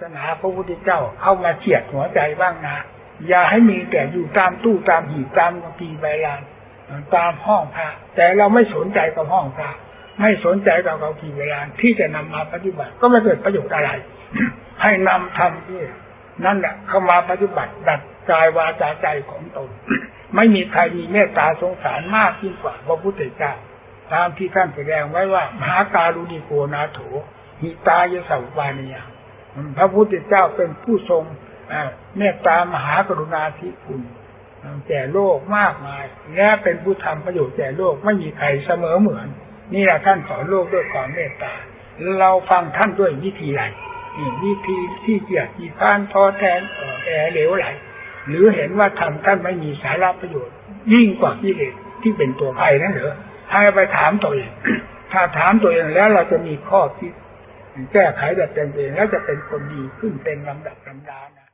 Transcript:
สนาพระพุทธเจ้าเข้ามาเฉียดหัวใจบ้างนะ อย่าให้มีแต่อยู่ตามตู้ตามหีบตามกีใบลานตามห้องพระแต่เราไม่สนใจกับห้องพระไม่สนใจกับเขากีใบลานที่จะนำมาปฏิบัติ ก็ไม่เกิดประโยชน์อะไร ให้นำทำที่นั่นแหละเข้ามาปฏิบัติ ดัดกายวาจาใจของตน ไม่มีใครมีเมตตาสงสารมากยิ่งกว่าพระพุทธเจ้าตามที่ท่านแสดงไว้ว่ามหาการุณิโกนาโถหิตายสัวานิยัง พระพุทธเจ้าเป็นผู้ทรงเมตตามหากรุณาธิคุณแก่โลกมากมาย และเป็นผู้ทำประโยชน์แก่โลกไม่มีใครเสมอเหมือน นี่แหละท่านสอนโลกด้วยความเมตตา เราฟังท่านด้วยวิธีไรนี่วิธีที่เกียรติพานท้อแทนแอเหลวไหล หรือเห็นว่าทำท่านไม่มีสาระประโยชน์ ยิ่งกว่ากิเลสที่เป็นตัวภัยนั่นเหรอให้ไปถามตัวเองถ้าถามตัวเองแล้วเราจะมีข้อคิด แก้ไขดัดแปลงเองแล้วจะเป็นคนดีขึ้นเป็นลำดับลำดานะ